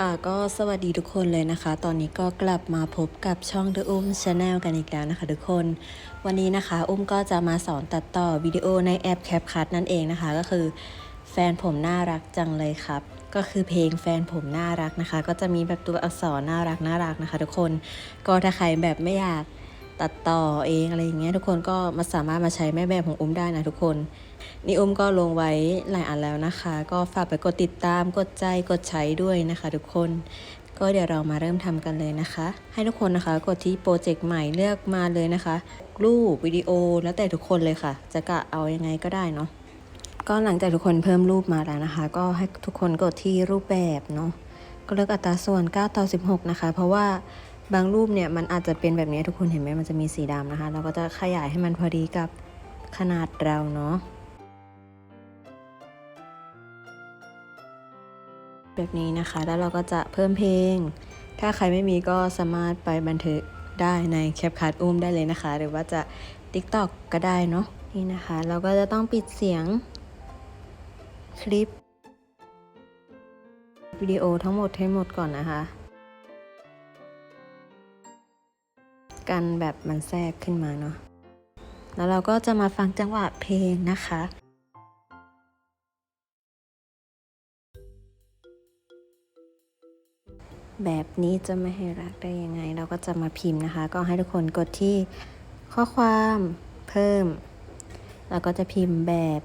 ค่ะก็สวัสดีทุกคนเลยนะคะ ตอนนี้ก็กลับมาพบกับช่อง The Um Channel กันอีกแล้วนะคะทุกคน วันนี้นะคะ อุ้มก็จะมาสอนตัดต่อวิดีโอในแอป CapCut นั่นเองนะคะ ก็คือแฟนผมน่ารักจังเลยครับ ก็คือเพลงแฟนผมน่ารักนะคะ ก็จะมีแบบตัวอักษรน่ารักน่ารักนะคะ ทุกคน ก็ถ้าใครแบบไม่อยาก ตัดต่อเองอะไรอย่างเงี้ยทุกคนก็มาสามารถมาใช้แม่แบบของอุ้มได้นะทุกคนนี่อุ้มก็ลงไว้หลายอันแล้วนะคะ ก็ฝากไปกดติดตามกดใจกดใช้ด้วยนะคะ ทุกคนก็เดี๋ยวเรามาเริ่มทำกันเลยนะคะ ให้ทุกคนนะคะกดที่โปรเจกต์ใหม่เลือกมาเลยนะคะ รูปวิดีโอแล้วแต่ทุกคนเลยค่ะ จะกะเอายังไงก็ได้เนาะก็หลังจากทุกคนเพิ่มรูปมาแล้วนะคะ ก็ให้ทุกคนกดที่รูปแบบเนาะก็เลือกอัตราส่วน9ต่อ16 นะคะ เพราะว่า บางรูปเนี่ยมันอาจจะเป็นแบบนี้ทุกคนเห็นไหมมันจะมีสีดำนะคะ เราก็จะขยายให้มันพอดีกับขนาดเราเนาะแบบนี้นะคะ แล้วเราก็จะเพิ่มเพลง ถ้าใครไม่มีก็สามารถไปบันทึกได้ในแคปคัดอุ้มได้เลยนะคะ หรือว่าจะ TikTok ก็ได้เนาะนี่นะคะ เราก็จะต้องปิดเสียงคลิปวิดีโอทั้งหมดให้หมดก่อนนะคะ กันแบบมันแทรกขึ้นมาเนาะแล้วเราก็จะมาฟังจังหวะเพลงนะคะแบบนี้จะไม่ให้รักได้ยังไง เราก็จะมาพิมพ์นะคะ ก็ให้ทุกคนกดที่ข้อความเพิ่ม แล้วก็จะพิมพ์แบบ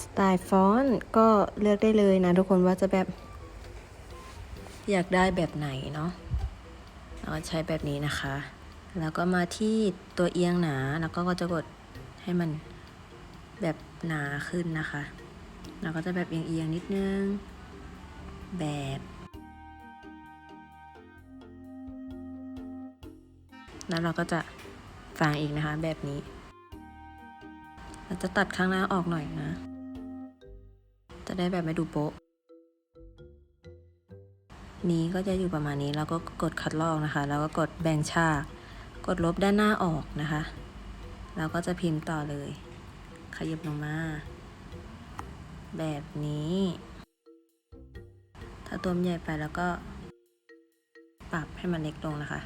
สไตล์ฟอนต์ก็เลือกได้เลยนะทุกคนว่าจะแบบ อยากได้แบบไหนเนาะ เราก็ใช้แบบนี้นะคะ แล้วก็มาที่ตัวเอียงหนา แล้วก็จะกดให้มันแบบหนาขึ้นนะคะ เราก็จะแบบเอียงๆนิดนึง แบบแล้วเราก็จะฝังอีกนะคะแบบนี้ เราจะตัดข้างหน้าออกหน่อยนะ จะได้แบบไม่ดูโป๊ะ นี้ก็จะอยู่ประมาณนี้แล้วก็กดคัดลอกนะคะ แล้วก็กดแบ่งฉาก กดลบด้านหน้าออกนะคะแล้วก็จะพิมพ์ต่อเลย ขยับลงมา แบบนี้ ถ้าตัวมันใหญ่ไปแล้วก็ ปรับให้มันเล็กลงนะคะ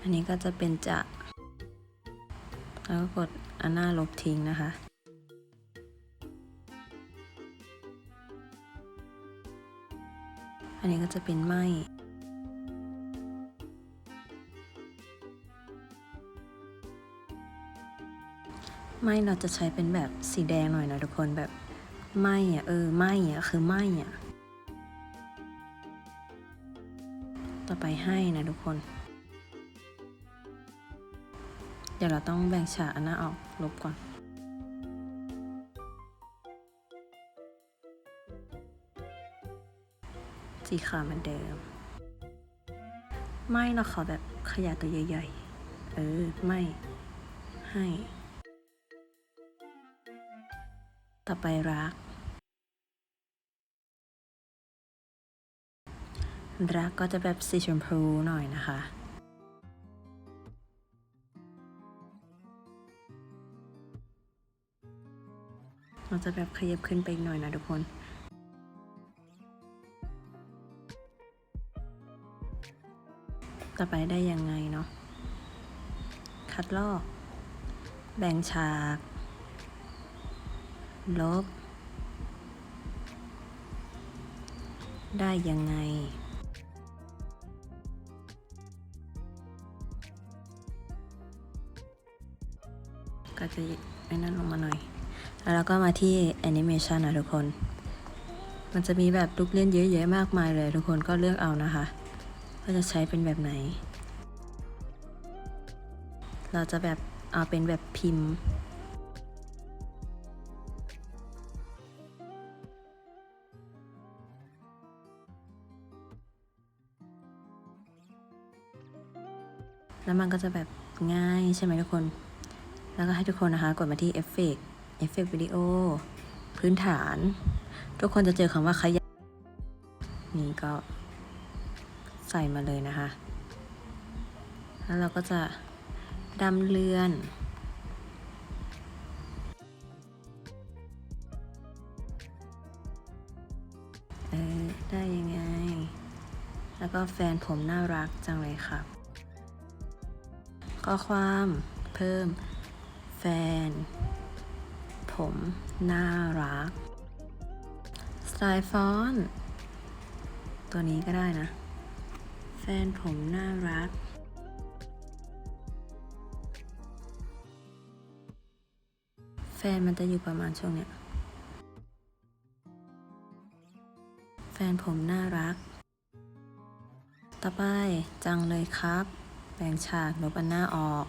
อันนี้ก็จะเป็นจะ แล้วก็กด อันหน้าลบทิ้งนะคะ อันนี้ก็จะเป็นไหมไม่เราจะใช้เป็นแบบสีแดงหน่อยนะทุกคนแบบไหมอะเออไหมอะคือไหมอะต่อไปให้นะทุกคน เดี๋ยวเราต้องแบ่งฉากอันหน้าออกลบก่อน สีขาวเหมือนเดิม ไม่เราขอแบบขยะตัวใหญ่ๆ เออ ไม่ ให้ ต่อไปรัก รักก็จะแบบสีชมพูหน่อยนะคะ เราจะแบบขยับขึ้นไปอีกหน่อยนะทุกคนต่อไปได้ยังไงเนาะ คัดลอก แบ่งฉาก ลบ ได้ยังไงก็จะไอ้นั่นลงมาหน่อย แล้วเราก็มาที่แอนิเมชันนะทุกคน มันจะมีแบบลูกเล่นเยอะแยะมากมายเลย ทุกคนก็เลือกเอานะคะว่าจะใช้เป็นแบบไหน เราจะแบบเอาเป็นแบบพิมพ์แล้วมันก็จะแบบง่ายใช่ไหมทุกคน แล้วก็ให้ทุกคนนะคะ กดมาที่เอฟเฟก เอฟเฟกวิดีโอ พื้นฐาน ทุกคนจะเจอคำว่าขยับนี่ก็ใส่มาเลยนะคะ แล้วเราก็จะดำเลือน เออ ได้ยังไง แล้วก็แฟนผมน่ารักจังเลยครับข้อความเพิ่มแฟน ผมน่ารัก สไตล์ฟอนต์ตัวนี้ก็ได้นะ แฟนผมน่ารัก แฟนมันจะอยู่ประมาณช่วงเนี้ย แฟนผมน่ารัก ต่อไปจังเลยครับ แบ่งฉากลบอันหน้าออก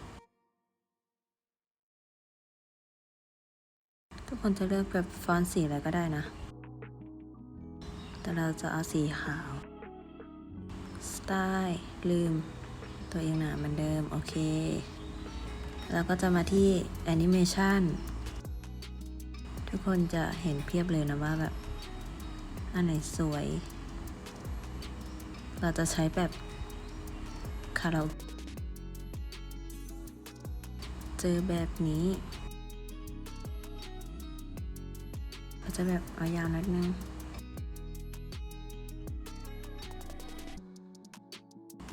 ทุกคนจะเลือกแบบฟอนต์สีอะไรก็ได้นะ แต่เราจะเอาสีขาว สไตล์ลืม ตัวเองหนาเหมือนเดิม โอเค แล้วก็จะมาที่แอนิเมชันทุกคนจะเห็นเพียบเลยนะว่าแบบ อันไหนสวย เราจะใช้แบบคาราโอเกะเจอแบบนี้ จะแบบเอายาวนิดนึง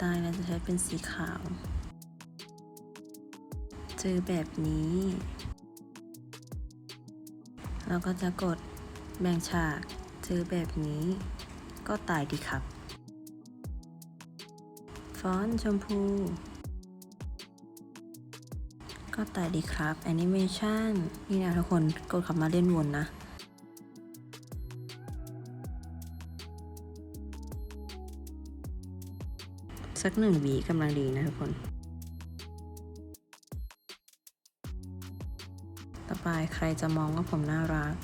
ตายเราจะใช้เป็นสีขาว เจอแบบนี้ เราก็จะกดแบ่งฉาก เจอแบบนี้ ก็ตายดีครับ ฟอนต์ชมพู ก็ตายดีครับแอนิเมชันนี่นะทุกคนกดขับมาเล่นวนนะ สักหนึ่งวีกำลังดีนะทุกคน ต่อไปใครจะมองว่าผมน่ารัก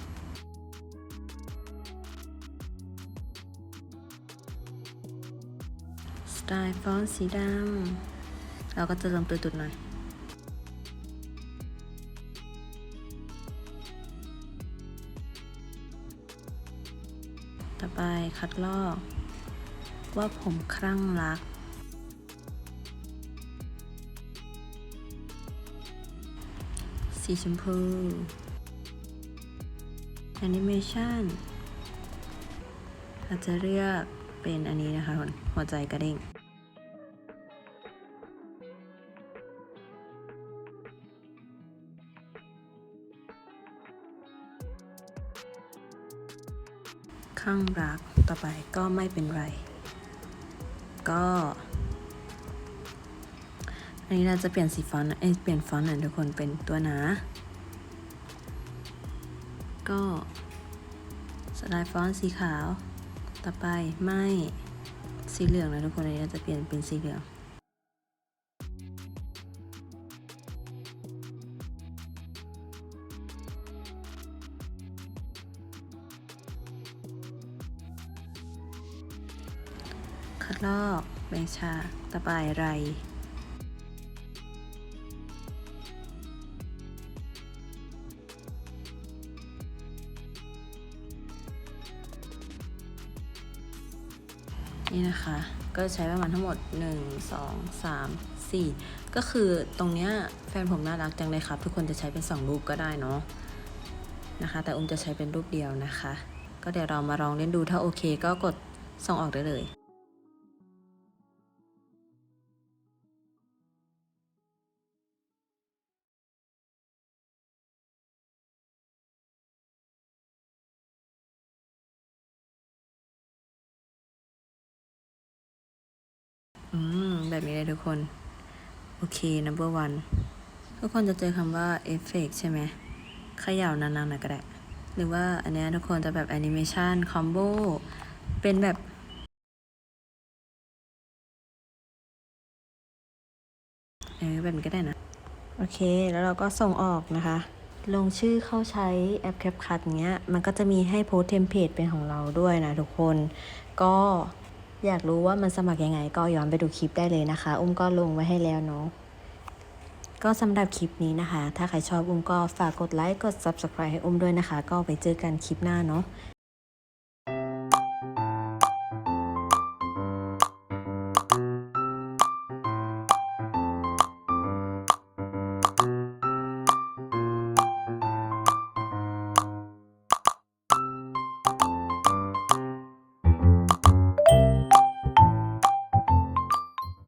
สไตล์ฟอนต์สีดำ เราก็จะลงตัวตุดหน่อยต่อไปคัดลอก ว่าผมคลั่งรัก สีชมพูแอนิเมชันอาจจะเลือกเป็นอันนี้นะคะคนหัวใจกระเด้งข้างรักต่อไปก็ไม่เป็นไร ก็ อันนี้เราจะเปลี่ยนสีฟอนต์นะเอ้ยเปลี่ยนฟอนต์หน่อยทุกคนเป็นตัวหนา ก็สไลด์ฟอนต์สีขาว ต่อไปไม่สีเหลืองนะทุกคนอันนี้เราจะเปลี่ยนเป็นสีเหลืองคัดลอกแบ่งฉากต่อไปไร นี่นะคะ ก็ใช้ประมาณทั้งหมด 1 2 3 4 ก็คือตรงเนี้ยแฟนผมน่ารักจังเลยครับ ทุกคนจะใช้เป็น 2 รูปก็ได้เนาะนะคะ แต่อุ้มจะใช้เป็นรูปเดียวนะคะ ก็เดี๋ยวเรามาลองเล่นดูถ้าโอเคก็กดส่งออกได้เลย อืม แบบนี้เลยทุกคน โอเค number one ทุกคนจะเจอคำว่า effect ใช่ไหมขย่านานๆหน่อยก็ได้ หรือว่าอันนี้ทุกคนจะแบบ animation combo เป็นแบบเออแบบนี้ก็ได้นะ โอเค แล้วเราก็ส่งออกนะคะ ลงชื่อเข้าใช้แอป CapCut เงี้ย มันก็จะมีให้โพสเทมเพลตเป็นของเราด้วยนะทุกคน ก็ อยากรู้ว่ามันสมัครยังไง ก็ย้อนไปดูคลิปได้เลยนะคะ อุ้มก็ลงไว้ให้แล้วเนาะก็สำหรับคลิปนี้นะคะ ถ้าใครชอบอุ้มก็ฝากกดไลค์ กด Subscribe ให้อุ้มด้วยนะคะ ก็ไปเจอกันคลิปหน้าเนาะ